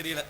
தெரியல.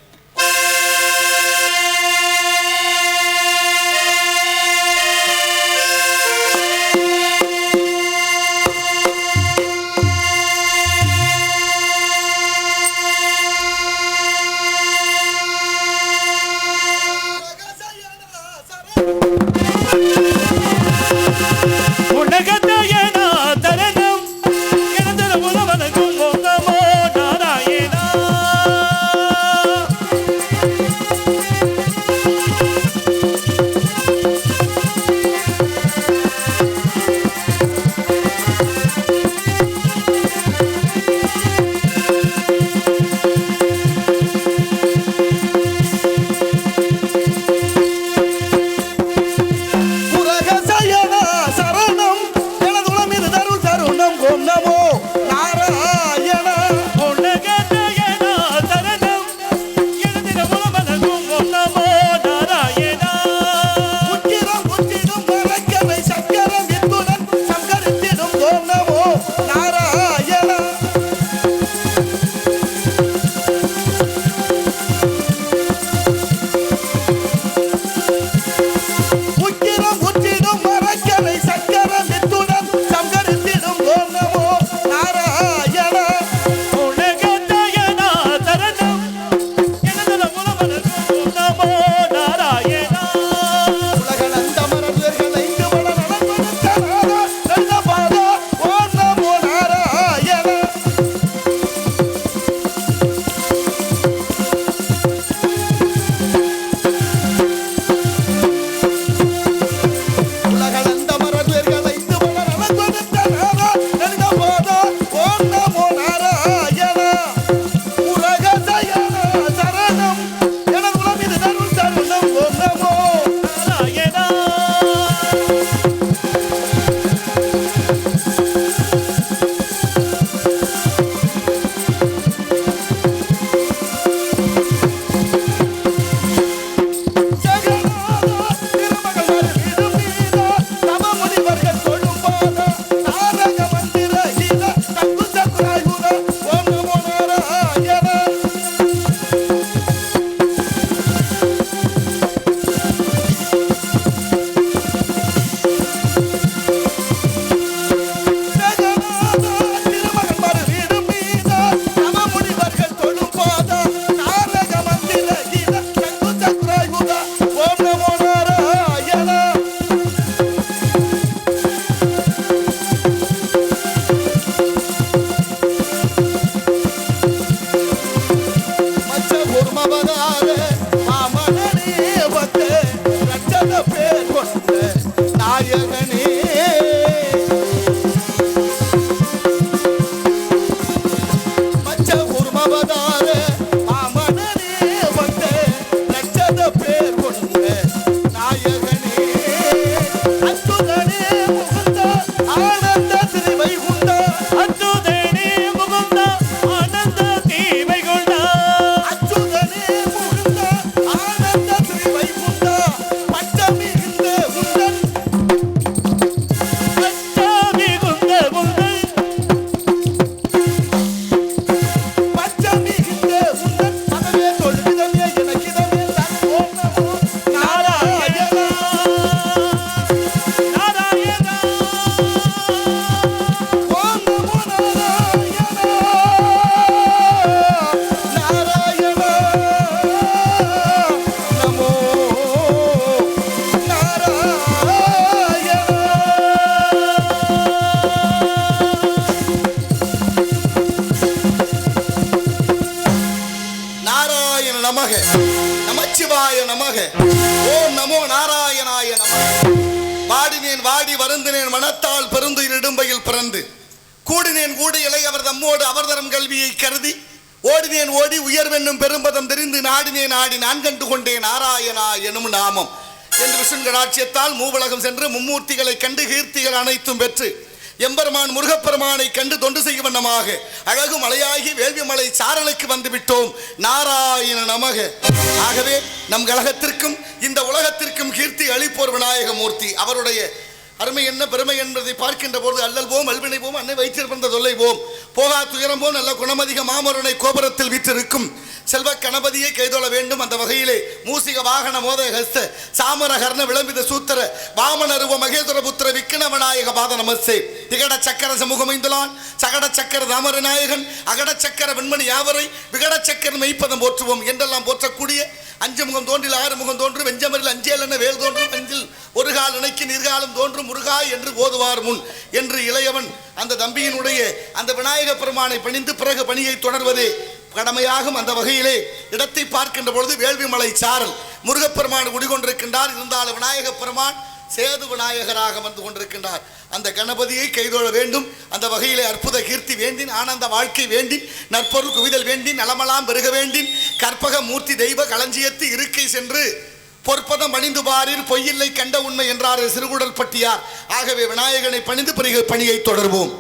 நாடுகளை அவர் தம்மோடு அவர்தரம் கல்வியை கருதி ஓடினேன் ஓடி உயர்வென்னும் பெரும்பதம் தெரிந்து நாடினேன் ஆடி நான் கண்டு கொண்டேன் நாராயணா எனும் நாமம். என்று விஷ்ணுங்க மூவலகம் சென்று மும்மூர்த்திகளை கண்டு கீர்த்திகள் அனைத்தும் பெற்று எம்பெருமான் முருகப்பெருமானை கண்டு தொண்டு செய்யும் வண்ணமாக அழகு மலையாகி வேள்வி மலை சாரலுக்கு வந்து விட்டோம். நாராயண நமக. ஆகவே நம் கழகத்திற்கும் இந்த உலகத்திற்கும் கீர்த்தி அளிப்போர் விநாயக மூர்த்தி அவருடைய அருமை என்ன பெருமை என்பதை பார்க்கின்ற போது அல்லல் போம் அல்வினை போம் அன்னை வைத்திருந்த தொல்லை போம். போகா துயரம் போம் நல்ல குணமதிக மாமருனை கோபுரத்தில் வீற்றிருக்கும். செல்வ கணபதியை கைதொழ வேண்டும் அந்த வகையிலே. மூசிக வாகன மோத ஹஸ்த சாமர கர்ண விளம்பித சூத்திர வாமனருவ மகேந்திர புத்திர விக்கின பாத நமஸ்தே. திகட சக்கர சமூகமைந்துலான் சகட சக்கர தாமர நாயகன் அகட சக்கர வெண்மணி யாவரை விகட சக்கர மெய்ப்பதம் போற்றுவோம் என்றெல்லாம் போற்றக்கூடிய அஞ்சு முகம் தோன்றில் ஆறு முகம் தோன்றும் வெஞ்சமரில் அஞ்சேல் என வேல் தோன்றும் அஞ்சில் ஒரு கால் இணைக்கு நீர்காலம் தோன்றும் முருகா என்று ஓதுவார் முன் என்று இளையவன் அந்த தம்பியினுடைய அந்த விநாயக பெருமானை பணிந்து பிறகு பணியை தொடர்வதே கடமையாகும் அந்த வகையிலே. இடத்தை பார்க்கின்ற பொழுது வேள்விமலை சாரல் முருகப்பெருமான் குடிகொண்டிருக்கின்றார். இருந்தாலும் விநாயக பெருமான் சேது விநாயகராக வந்து கொண்டிருக்கின்றார். அந்த கணபதியை கைதொழ வேண்டும். அந்த வகையிலே அற்புத கீர்த்தி வேண்டின் ஆனந்த வாழ்க்கை வேண்டின் நற்பொருள் குவிதல் வேண்டின் நலமலாம் பெருக வேண்டின் கற்பக மூர்த்தி தெய்வ களஞ்சியத்து இருக்கை சென்று பொற்பதம் பணிந்து பாரில் பொய்யில்லை கண்ட உண்மை என்றார் சிறுகுடல் பட்டியார் ஆகவே விநாயகனை பணிந்து பிறகு பணியை தொடர்வோம்.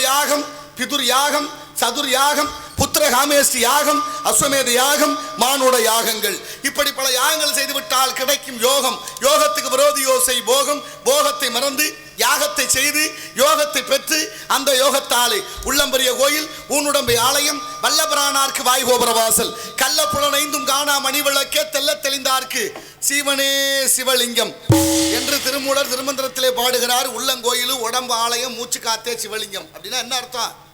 யாகம் பிதுர் யாகம் சதுர் யாகம் புத்திர காமேஷ்டி யாகம் அஸ்வமேத யாகம் மானுட யாகங்கள். இப்படி பல யாகங்கள் செய்துவிட்டால் கிடைக்கும் யோகம். யோகத்துக்கு விரோதி யோசை போகம். போகத்தை மறந்து யாகத்தை செய்து யோகத்தை பெற்று அந்த யோகத்தாலே உள்ளம்பரிய கோயில் ஊனுடம்பை ஆலயம் வல்லபிரானார்க்கு வாய்கோபுர வாசல் கள்ள புலனைந்தும் காணா மணிவிளக்கே தெல்ல தெளிந்தார்க்கு. சீவனே சிவலிங்கம். என்று திருமூலர் திருமந்திரத்திலே பாடுகிறார் உள்ளங்கோயிலும் உடம்பு ஆலயம் மூச்சு காத்தே சிவலிங்கம். அப்படின்னா என்ன அர்த்தம்?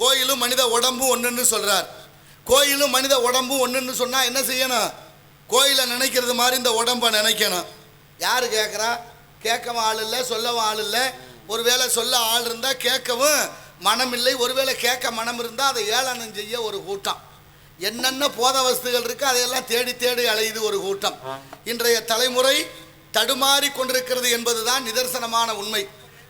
கோயிலும் மனித உடம்பு ஒன்றுன்னு சொல்றார். கோயிலும் மனித உடம்பு ஒன்றுன்னு சொன்னா என்ன செய்யணும்? கோயிலை நினைக்கிறது மாதிரி இந்த உடம்பை நினைக்கணும். யார் கேட்குறா கேட்கவும் ஆள் இல்லை சொல்லவும் ஆள் இல்லை. ஒருவேளை சொல்ல ஆள் இருந்தால் கேட்கவும் மனம் இல்லை. ஒருவேளை கேட்க மனம் இருந்தால் அதை ஏளனம் செய்ய ஒரு கூட்டம். என்னென்ன போத வஸ்துகள் இருக்கு அதையெல்லாம் தேடி தேடி அலையுது ஒரு கூட்டம். இன்றைய தலைமுறை தடுமாறி கொண்டிருக்கிறது என்பதுதான் நிதர்சனமான உண்மை.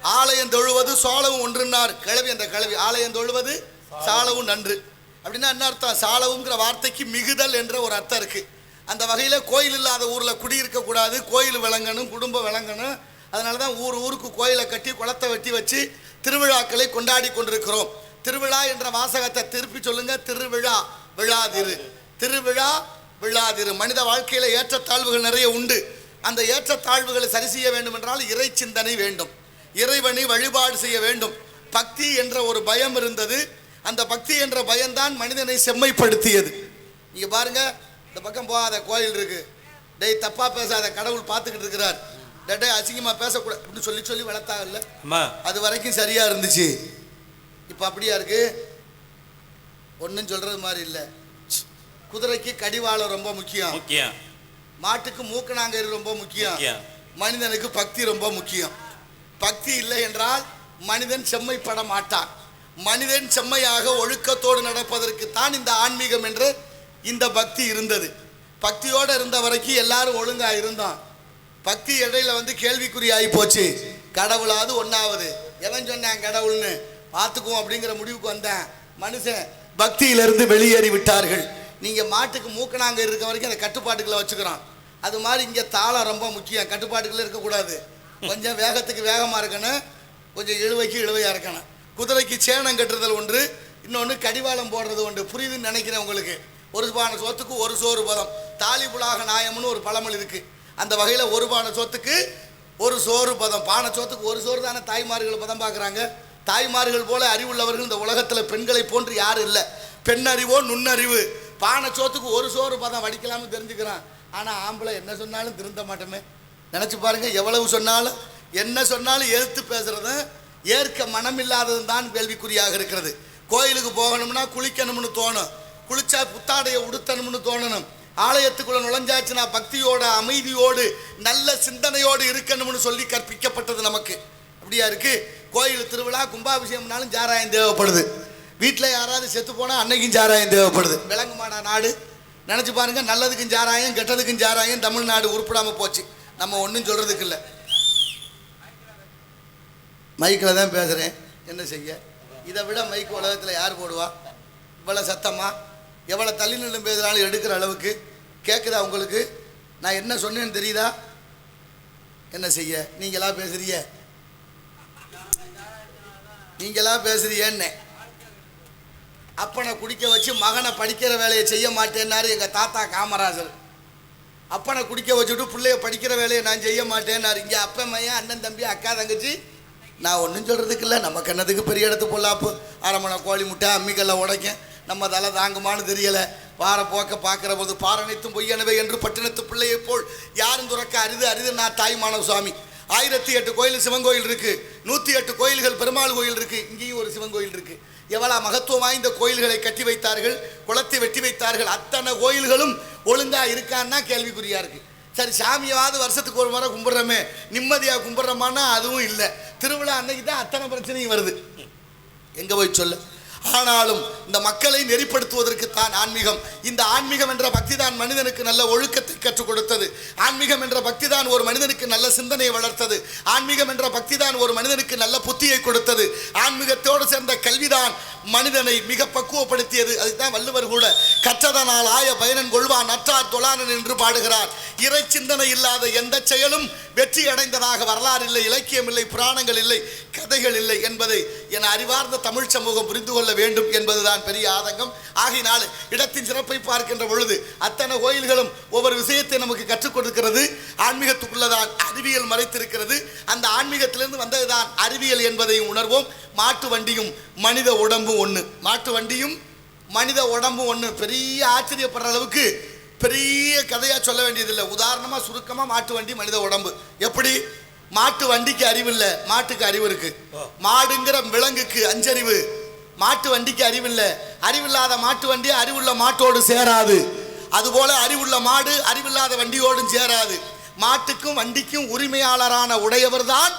ஆலயம் தொழுவது சோளவும் ஒன்றுன்னார். கிளவி அந்த கிழவி. ஆலயம் தொழுவது சாலவும் நன்று. அப்படின்னா என்ன அர்த்தம்? சாலவுங்கிற வார்த்தைக்கு மிகுதல் என்ற ஒரு அர்த்தம் இருக்கு. அந்த வகையில் கோயில் இல்லாத ஊரில் குடியிருக்கக்கூடாது கோயில் விளங்கணும் குடும்பம் விளங்கணும். அதனால தான் ஊர் ஊருக்கு கோயிலை கட்டி குளத்தை வெட்டி வச்சு திருவிழாக்களை கொண்டாடி கொண்டிருக்கிறோம். திருவிழா என்ற வாசகத்தை திருப்பி சொல்லுங்க. திருவிழா விழாதிரு. திருவிழா விழாதிரு. மனித வாழ்க்கையில் ஏற்றத்தாழ்வுகள் நிறைய உண்டு. அந்த ஏற்றத்தாழ்வுகளை சரி செய்ய வேண்டும் என்றால் இறை சிந்தனை வேண்டும். இறைவனை வழிபாடு செய்ய வேண்டும். பக்தி என்ற ஒரு பயம் இருந்தது. அந்த பக்தி என்ற பயம்தான் மனிதனை செம்மைப்படுத்தியது. நீங்க பாருங்க இந்த பக்கம் போகாத கோயில் இருக்கு. டேய் தப்பா பேசாத கடவுள் பார்த்துக்கிட்டு இருக்கிறார். டேய், டேய் அசிங்கமா பேசக்கூடாது அப்படின்னு சொல்லி சொல்லி வளர்த்தாங்கல்ல அம்மா. அது வரைக்கும் சரியா இருந்துச்சு. இப்போ அப்படியா இருக்கு? ஒன்றும் சொல்றது மாதிரி இல்லை. குதிரைக்கு கடிவாளம் ரொம்ப முக்கியம். முக்கியம். மாட்டுக்கு மூக்கணாங்கயிறு ரொம்ப முக்கியம். மனிதனுக்கு பக்தி ரொம்ப முக்கியம். பக்தி இல்லை என்றால் மனிதன் செம்மைப்பட மாட்டான். மனிதன் செம்மையாக ஒழுக்கத்தோடு நடப்பதற்கு தான் இந்த ஆன்மீகம் என்று இந்த பக்தி இருந்தது. பக்தியோடு இருந்த வரைக்கும் எல்லாரும் ஒழுங்காக இருந்தோம். பக்தி இடையில வந்து கேள்விக்குறி ஆகி போச்சு. கடவுளாவது ஒன்றாவது எவன் சொன்னான் கடவுள்னு? பார்த்துக்குவோம் அப்படிங்கிற முடிவுக்கு வந்தேன். மனுஷன் பக்தியிலிருந்து வெளியேறி விட்டார்கள். நீங்கள் மாட்டுக்கு மூக்கணாங்க இருக்க வரைக்கும் அந்த கட்டுப்பாட்டுகளை வச்சுக்கிறோம். அது மாதிரி இங்கே தாளம் ரொம்ப முக்கியம். கட்டுப்பாட்டுகளை இருக்கக்கூடாது. கொஞ்சம் வேகத்துக்கு வேகமாக இருக்கணும். கொஞ்சம் இழுவைக்கு இழுவையாக இருக்கணும். குதிரைக்கு சேனம் கட்டுறதில் ஒன்று இன்னொன்று கடிவாளம் போடுறது ஒன்று. புரியுதுன்னு நினைக்கிறேன் உங்களுக்கு. ஒரு பானை சோத்துக்கு ஒரு சோறு பதம். தாலிபுலாக நாயம்னு ஒரு பழமொழி இருக்கு. அந்த வகையில் ஒரு பானை சோத்துக்கு ஒரு சோறு பதம். பானை சோத்துக்கு ஒரு சோறு தானே தாய்மார்கள் பதம் பார்க்குறாங்க. தாய்மார்கள் போல அறிவுள்ளவர்கள் இந்த உலகத்தில் பெண்களை போன்று யாரும் இல்லை. பெண் அறிவோ நுண்ணறிவு. பானை சோத்துக்கு ஒரு சோறு பதம். வடிக்கலாம்னு தெரிஞ்சுக்கிறான். ஆனால் ஆம்பளை என்ன சொன்னாலும் திருந்த மாட்டோமே. நினச்சி பாருங்க எவ்வளவு சொன்னாலும் என்ன சொன்னாலும் எதிர்த்து பேசுகிறதும் ஏற்க மனம் இல்லாததும் தான் கேள்விக்குறியாக இருக்கிறது. கோயிலுக்கு போகணும்னா குளிக்கணும்னு தோணும். குளிச்சா புத்தாடையை உடுத்தணும்னு தோணணும். ஆலயத்துக்குள்ள நுழைஞ்சாச்சுன்னா பக்தியோட அமைதியோடு நல்ல சிந்தனையோடு இருக்கணும்னு சொல்லி கற்பிக்கப்பட்டது நமக்கு. அப்படியா இருக்கு? கோயில் திருவிழா கும்பாபிஷேகம்னாலும் சாராயம் தேவைப்படுது. வீட்டில் யாராவது செத்து போனால் அன்னைக்கும் சாராயம் தேவைப்படுது. விளங்குமாடா நாடு? நினச்சி பாருங்க நல்லதுக்கும் சாராயம் கெட்டதுக்கும் சாராயம் தமிழ்நாடு உருப்படாமல் போச்சு. நம்ம ஒன்றும் சொல்கிறதுக்கு இல்லை. மைக்கில் தான் பேசுகிறேன் என்ன செய்ய? இதை விட மைக் உலகத்தில் யார் போடுவா? இவ்வளோ சத்தமாக எவ்வளோ தள்ளி நின்று பேசுகிறாலும் எடுக்கிற அளவுக்கு கேட்குதா உங்களுக்கு? நான் என்ன சொன்னேன்னு தெரியுதா? என்ன செய்ய? நீங்களா பேசுறிய? நீங்களா பேசுறியன்னே. அப்பனை குடிக்க வச்சு மகனை படிக்கிற வேலையை செய்ய மாட்டேன்னாரு எங்கள் தாத்தா காமராஜர். அப்பனை குடிக்க வச்சுட்டு பிள்ளைய படிக்கிற வேலையை நான் செய்ய மாட்டேன்னாரு. இங்கே அப்பன் மையன் அண்ணன் தம்பி அக்கா தங்கச்சி. நான் ஒன்றும் சொல்கிறதுக்கு இல்லை. நம்ம கண்ணத்துக்கு பெரிய இடத்து பொல்லாப்பு? அரைமனை கோழி முட்டை அம்மிக்கல்ல உடைக்க நம்ம தலை தாங்குமான்னு தெரியலை. வார போக்க பார்க்குற போது பாரணைத்தும் பொய்யனவை என்று பட்டினத்து பிள்ளையை போல் யாரும் துறக்க அரிது அரிது நான் தாய்மானவ சுவாமி ஆயிரத்தி எட்டு கோயில் சிவன் கோயில் இருக்குது நூற்றி எட்டு கோயில்கள் பெருமாள் கோயில் இருக்குது இங்கேயும் ஒரு சிவன் கோயில் இருக்குது எவ்வளோ மகத்துவம் வாய்ந்த கோயில்களை கட்டி வைத்தார்கள் குளத்தை வெட்டி வைத்தார்கள் அத்தனை கோயில்களும் ஒழுங்காக இருக்கான்னா கேள்விக்குறியாக இருக்குது சரி சாமியாவது வருஷத்துக்கு ஒரு முறை கும்பிட்றோமே நிம்மதியாக கும்பிட்றோமான்னா அதுவும் இல்லை. திருவிழா அன்னைக்கு தான் அத்தனை பிரச்சனையும் வருது. எங்கே போய் சொல்ல? ஆனாலும் இந்த மக்களை நெறிப்படுத்துவதற்கு தான் ஆன்மீகம். இந்த ஆன்மீகம் என்ற பக்தி தான் மனிதனுக்கு நல்ல ஒழுக்கத்தை கற்றுக் கொடுத்தது. ஆன்மீகம் என்ற பக்தி தான் ஒரு மனிதனுக்கு நல்ல சிந்தனையை வளர்த்தது. ஆன்மீகம் என்ற பக்தி தான் ஒரு மனிதனுக்கு நல்ல புத்தியை கொடுத்தது. ஆன்மீகத்தோடு சேர்ந்த கல்விதான் மனிதனை மிக பக்குவப்படுத்தியது. அதுதான் வள்ளுவர் கூட கற்றதனால் ஆய பயனன் கொள்வான் நற்றார் தொழானன் என்று பாடுகிறார். இறை சிந்தனை இல்லாத எந்த செயலும் வெற்றி அடைந்ததாக வரலாறு இல்லை இலக்கியம் இல்லை புராணங்கள் இல்லை கதைகள் இல்லை என்பதை என அறிவார்ந்த தமிழ் சமூகம் புரிந்து கொள்ள வேண்டும் என்பதுதான் பெரிய ஆதங்கம். ஆகினால் இடத்தின் சிறப்பை பார்க்கின்ற பொழுது அத்தனை கோயில்களும் ஒவ்வொரு விஷயத்தை நமக்கு கற்றுக் கொடுக்கிறது. ஆன்மீகத்துக்குள்ளதான் அறிவியல் மறைத்திருக்கிறது. அந்த ஆன்மீகத்திலிருந்து வந்ததுதான் அறிவியல் என்பதையும் உணர்வோம். மாட்டு வண்டியும் மனித உடம்பும் ஒன்று மாட்டு வண்டியும் மனித உடம்பும் ஒன்று பெரிய ஆச்சரியப்படுற அளவுக்கு பெரிய கதையாக சொல்ல வேண்டியதில்லை. உதாரணமாக சுருக்கமாக மாட்டு வண்டி மனித உடம்பு. எப்படி? மாட்டு வண்டிக்கு அறிவு இல்லை மாட்டுக்கு அறிவு இருக்கு. மாடுங்கிற விலங்குக்கு அஞ்சறிவு. மாட்டு வண்டிக்கு அறிவில்லை. அறிவில்லாத மாட்டு வண்டி அறிவுள்ள மாட்டோடு சேராது. அதுபோல அறிவுள்ள மாடு அறிவில்லாத வண்டியோடும் சேராது. மாட்டுக்கும் வண்டிக்கும் உரிமையாளரான உடையவர் தான்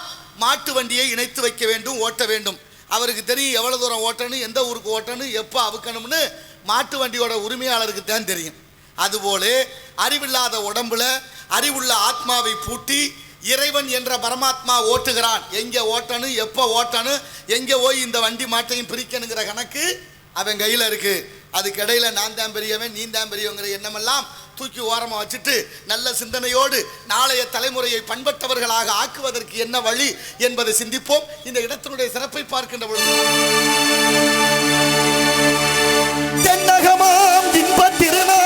மாட்டு வண்டியை இணைத்து வைக்க வேண்டும் ஓட்ட வேண்டும். அவருக்கு தெரியும் எவ்வளோ தூரம் ஓட்டணும் எந்த ஊருக்கு ஓட்டணும் எப்போ அவுக்கணும்னு மாட்டு வண்டியோட உரிமையாளருக்கு தான் தெரியும். அதுபோல அறிவில்லாத உடம்புல அறிவுள்ள ஆத்மாவை பூட்டி இறைவன் என்ற பரமாத்மா ஓட்டுகிறான். எங்கே ஓட்டணும் எப்போ ஓட்டணும் எங்கே போய் இந்த வண்டி மாட்டையும் பிரிக்கணுங்கிற கணக்கு அவன் கையில் இருக்கு. அதுக்கிடையில் நான் தான் பெரியவன் நீ தான் பெரியவங்கிற எண்ணமெல்லாம் தூக்கி ஓரமாக வச்சுட்டு நல்ல சிந்தனையோடு நாளைய தலைமுறையை பண்பட்டவர்களாக ஆக்குவதற்கு என்ன வழி என்பதை சிந்திப்போம். இந்த இடத்தினுடைய சிறப்பை பார்க்கின்ற பொழுது தென்னகமாம் இன்ப திருநாள்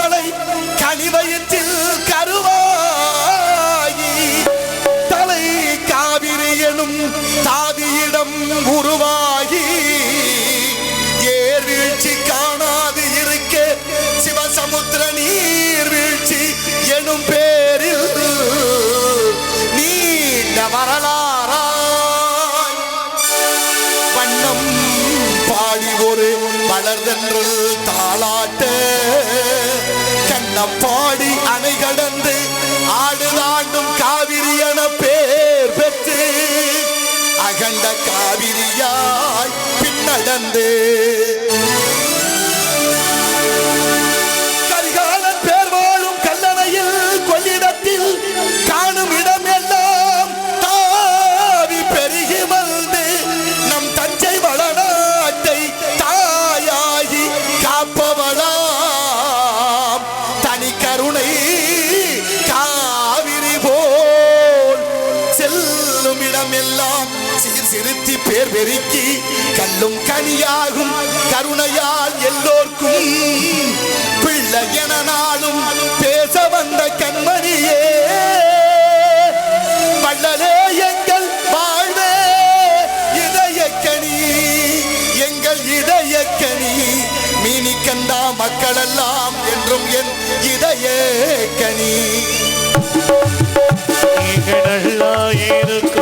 கருவளை கனிவயிற்றில் கருவாயி. தலை காவிரி எனும் தாதியிடம் உருவாகி ஏர்வீழ்ச்சி காணாது இருக்க சிவசமுத்திர நீர்வீழ்ச்சி எனும் பேரில் நீண்ட வரலாறாய். வண்ணம் பாடி ஒரு மலர்தன்று தாளாட்ட. என பாடி அணை கடந்து ஆடுதாண்டும் காவிரி என பேர் பெற்று அகண்ட காவிரியாய் பின்னடந்தே செல்லும் கனியாகும் கருணையால் எல்லோர்க்கும். பிள்ளை என நாளும் பேச வந்த கண்மணியே வள்ளலே எங்கள் வாழ்வே இதயக்கணி எங்கள் இதயக்கணி மீனி கண்டா மக்களெல்லாம் என்றும் என் இதயக்கணி கடல்லாயிருக்கும்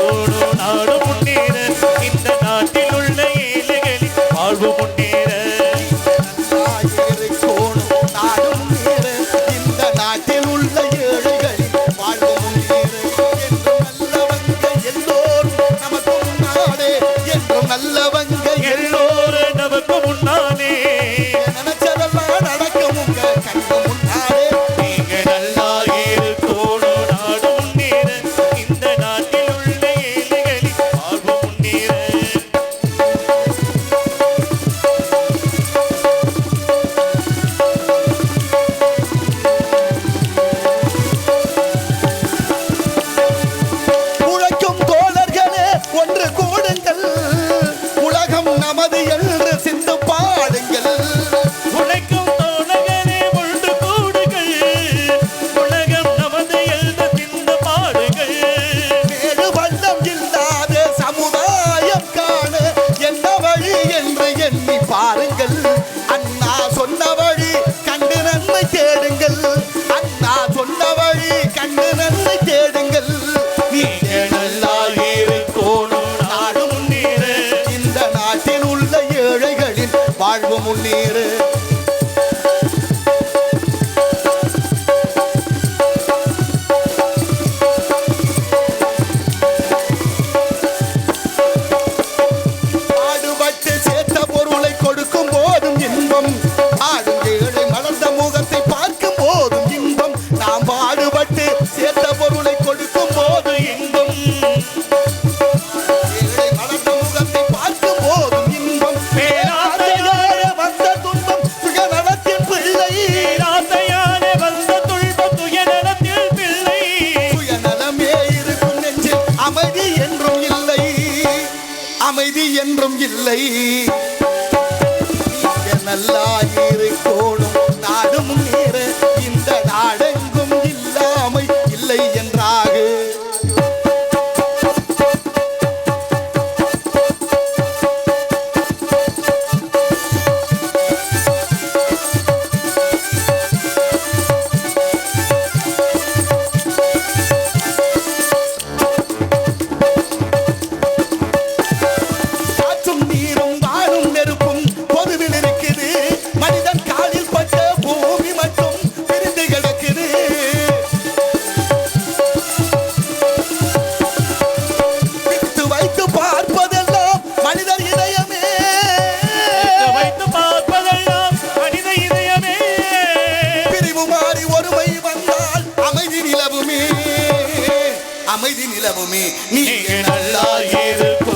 அமைதி நிலவுமே. நீ நீங்க நல்லா இருக்கணும்